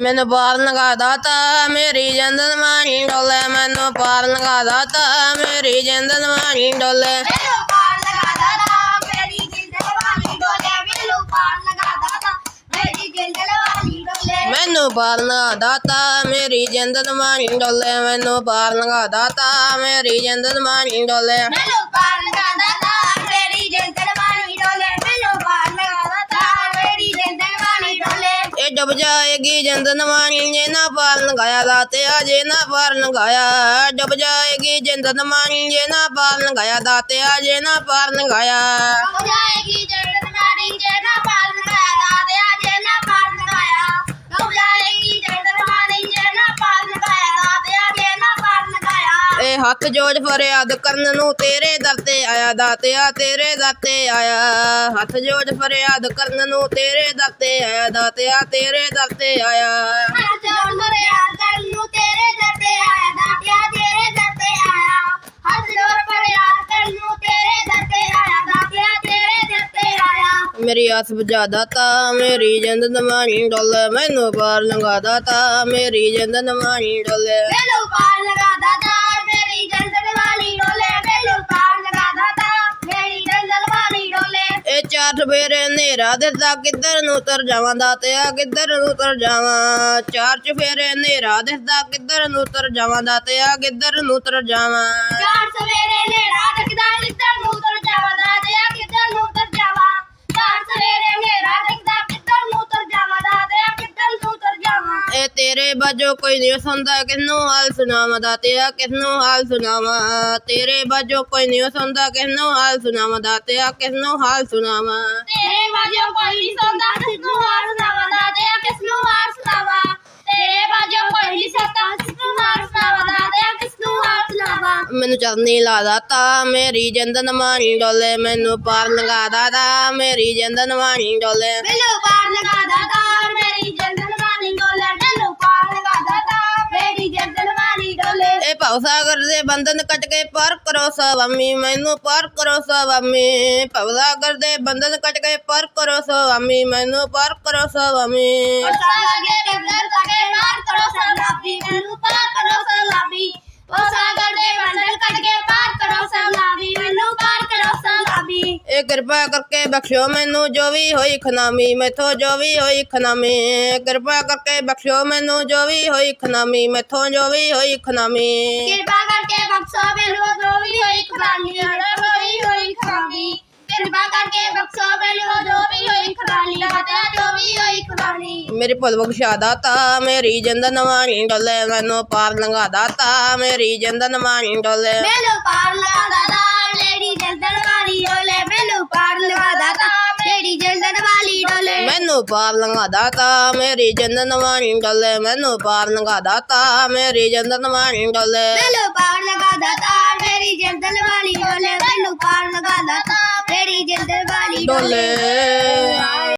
ਮੈਨੂੰ ਪਾਰ ਲਗਾ ਦਾਤਾ ਮੇਰੀ ਜਿੰਦਨ ਮਾਣੀ ਡੋਲੇ ਮੈਨੂੰ ਪਾਰ ਲਗਾ ਦਾਤਾ ਮੇਰੀ ਜਿੰਦਨ ਮਾਣੀ ਡੋਲੇ। ਮੈਨੂੰ ਪਾਰ ਲਗਾ ਦਾਦਾ ਮੇਰੀ ਜਿੰਦਲ ਵਾਲੀ ਡੋਲੇ ਮੈਨੂੰ ਪਾਰ ਲਗਾ ਦਾਦਾ ਮੇਰੀ ਜਿੰਦਲ ਵਾਲੀ ਡੋਲੇ। ਮੈਨੂੰ ਪਾਰ ਲਗਾ ਦਾਤਾ ਮੇਰੀ ਜਿੰਦਨ ਮਾਣੀ ਡੋਲੇ ਮੈਨੂੰ ਪਾਰ ਲਗਾ ਦਾਤਾ ਮੇਰੀ ਜਿੰਦਨ ਮਾਣੀ ਡੋਲੇ। ਜਾਏਗੀ ਜਿੰਦਨ ਮਾਣੀ ਜੇ ਨਾ ਪਾਰ ਲਗਾਇਆ ਦਾਤਿਆ ਜੇ ਨਾ ਪਾਰ ਲਗਾਇਆ ਡੁੱਬ ਜਾਏਗੀ ਜਿੰਦਨ ਮਾਣੀ ਜੇ ਨਾ ਪਾਰ ਲਗਾਇਆ ਦਾਤਿਆ ਜੇ ਨਾ ਪਾਰ ਲਗਾਇਆ ਇਹ ਹੱਥ ਜੋੜ ਫਰਿਆਦ ਕਰਨ ਨੂੰ ਤੇਰੇ ਦਰ ਤੇ ਆਇਆ ਦਾਤਿਆ ਤੇਰੇ ਦਰ ਤੇ ਆਇਆ। ਹੱਥ ਜੋੜ ਫਰਿਆਦ ਕਰਨ ਨੂੰ ਤੇਰੇ ਦਰ ਤੇ ਆਇਆ ਦਾਤਿਆ ਤੇਰੇ ਦਰ ਤੇ ਆਇਆ। ਹੱਥ ਜੋੜ ਮਰਿਆ ਕਰਨ ਨੂੰ ਤੇਰੇ ਦਰ ਤੇ ਆਇਆ ਦਾਦਿਆ ਤੇਰੇ ਦਰ ਤੇ ਆਇਆ। ਹੱਥ ਜੋੜ ਮਰਿਆ ਕਰਨ ਨੂੰ ਤੇਰੇ ਦਰ ਤੇ ਆਇਆ ਦਾਦਿਆ ਤੇਰੇ ਦਰ ਤੇ ਆਇਆ। ਮੇਰੀ ਆਸ ਬੁਝਾ ਦਾਤਾ ਮੇਰੀ ਜਿੰਦ ਨਮਾਣੀ ਡੋਲੇ ਮੈਨੂੰ ਪਾਰ ਲੰਗਾ ਦਾਤਾ ਮੇਰੀ ਜਿੰਦ ਨਮਾਣੀ ਡੋਲੇ। ਮੈਨੂੰ ਪਾਰ ਲਗਾ ਦਾਦਾ ਡੋਲੇ ਚਾਰ ਸਵੇਰੇ ਹਨੇਰਾ ਦਿਸਦਾ, ਕਿੱਧਰ ਨੂੰ ਤਰ ਜਾਵਾਂ ਦਾਤਿਆ ਕਿੱਧਰ ਨੂੰ ਤਰ ਜਾਵਾਂ? ਚਾਰ ਚਫੇਰੇ ਹਨੇਰਾ ਦਿਸਦਾ, ਕਿੱਧਰ ਨੂੰ ਤਰ ਜਾਵਾਂ ਦਾਤਿਆ ਕਿੱਧਰ ਨੂੰ ਤਰ ਜਾਵਾਂ? ਚਾਰ ਸਵੇਰੇ ਨੇੜਾ ਦਿਖਦਾ ਤੇਰੇ ਬਾਜੋ ਕੋਈ ਨਹੀਂ ਸੁਣਦਾ ਕਿਸਨੂੰ ਹਾਲ ਸੁਣਾਵਾਂ ਦਾਤਿਆ ਕਿਸਨੂੰ ਹਾਲ ਸੁਣਾਵਾਂ? ਤੇਰੇ ਬਾਜੋ ਕੋਈ ਨਹੀਂ ਸੁਣਦਾ ਕਿਸਨੂੰ ਹਾਲ ਸੁਣਾਵਾਂ ਦਾਤਿਆ ਕਿਸਨੂੰ ਹਾਲ ਸੁਣਾਵਾਂ? ਤੇਰੇ ਬਾਜੋ ਕੋਈ ਨਹੀਂ ਸੌਂਦਾ ਕਿਸ ਨੂੰ ਹਾਰ ਸੁਣਾਵਾਂ ਦਾਦਿਆ ਕਿਸ ਨੂੰ ਹਾਰ ਸੁਣਾਵਾਂ? ਤੇਰੇ ਬਾਜੋ ਕੋਈ ਨਹੀਂ ਸੌਂਦਾ ਕਿਸ ਨੂੰ ਹਾਰ ਸੁਣਾਵਾਂ ਦਾਦਿਆ ਕਿਸ ਨੂੰ ਹਾਰ ਸੁਣਾਵਾਂ? ਮੈਨੂੰ ਚਰਨੀ ਲਾ ਦਾਤਾ ਮੇਰੀ ਜਿੰਦ ਨਮਾਣੀ ਡੋਲੇ ਮੈਨੂੰ ਪਾਰ ਲੰਗਾ ਦਾਤਾ ਮੇਰੀ ਜਿੰਦ ਨਮਾਣੀ ਡੋਲੇ। ਮੈਨੂੰ ਪਾਰ ਲਗਾ ਦਾਦਾ ਮੇਰੀ ਡੋਲੇ ਇਹ ਸਾਗਰ ਦੇ ਬੰਧਨ ਕੱਟ ਕੇ ਪਾਰ ਕਰੋ ਸਵਾਮੀ ਮੈਨੂੰ ਪਾਰ ਕਰੋ ਸਵਾਮੀ ਭਵ ਸਾਗਰ ਦੇ ਬੰਧਨ ਕੱਟ ਕੇ ਪਾਰ ਕਰੋ ਸਵਾਮੀ ਮੈਨੂੰ ਪਾਰ ਕਰੋ ਸਵਾਮੀ ਉਸਾ ਲਾਗੇ ਤੇ ਬੰਦਰ ਕੱਟੇ ਪਾਰ ਕਰੋ ਸਲਾਬੀ ਮੈਨੂੰ ਕਿਰਪਾ ਕਰਕੇ ਬਖਸ਼ੋ ਮੈਨੂੰ ਜੋ ਵੀ ਹੋਈ ਖਨਾਮੀ ਮੈਥੋਂ ਜੋ ਵੀ ਹੋਈ ਖਨਾਮੀ। ਕਿਰਪਾ ਕਰਕੇ ਬਖਸ਼ੋ ਮੈਨੂੰ ਜੋ ਵੀ ਹੋਈ ਖਨਾਮੀ ਮੈਥੋਂ ਜੋ ਵੀ ਹੋਈ ਖਨਾਮੀ। ਕਿਰਪਾ ਕਰਕੇ ਬਖਸ਼ੋ ਮੈਨੂੰ ਜੋ ਵੀ ਹੋਈ ਖਰਾਲੀ ਜੋ ਵੀ ਹੋਈ ਖਰਾਲੀ ਕਿਰਪਾ ਕਰਕੇ ਬਖਸ਼ੋ ਮੈਨੂੰ ਜੋ ਵੀ ਹੋਈ ਖਰਾਲੀ ਤੇ ਜੋ ਵੀ ਹੋਈ ਖਰਾਲੀ ਮੇਰੀ ਭੁੱਲ ਬਖਸ਼ਾ ਦਾਤਾ ਮੇਰੀ ਜਿੰਦ ਨਵਾਣੀ ਡੋਲੇ ਮੈਨੂੰ ਪਾਰ ਲੰਘਾ ਦਾਤਾ ਮੇਰੀ ਜਿੰਦ ਨਵਾਣੀ ਡੋਲੇ। ਮੈਨੂੰ ਪਾਰ ਲਗਾ ਦਾਦਾ ਮੈਨੂੰ ਪਾਰ ਲੰਘਾ ਦਾਤਾ ਮੇਰੀ ਜਿੰਦ ਨਵਾਣੀ ਡੋਲੇ ਮੈਨੂੰ ਪਾਰ ਲੰਘਾ ਦਾਤਾ ਮੇਰੀ ਜਿੰਦ ਨਵਾਣੀ ਡੋਲੇ ਮੈਨੂੰ ਪਾਰ ਲਗਾ ਦਾਤਾ ਮੇਰੀ ਜਲਦਨ ਵਾਲੀ ਡੋਲੇ ਮੈਨੂੰ ਪਾਰ ਲਗਾ ਦਾਤਾ ਮੇਰੀ ਜਲਦਨ ਵਾਲੀ ਡੋਲੇ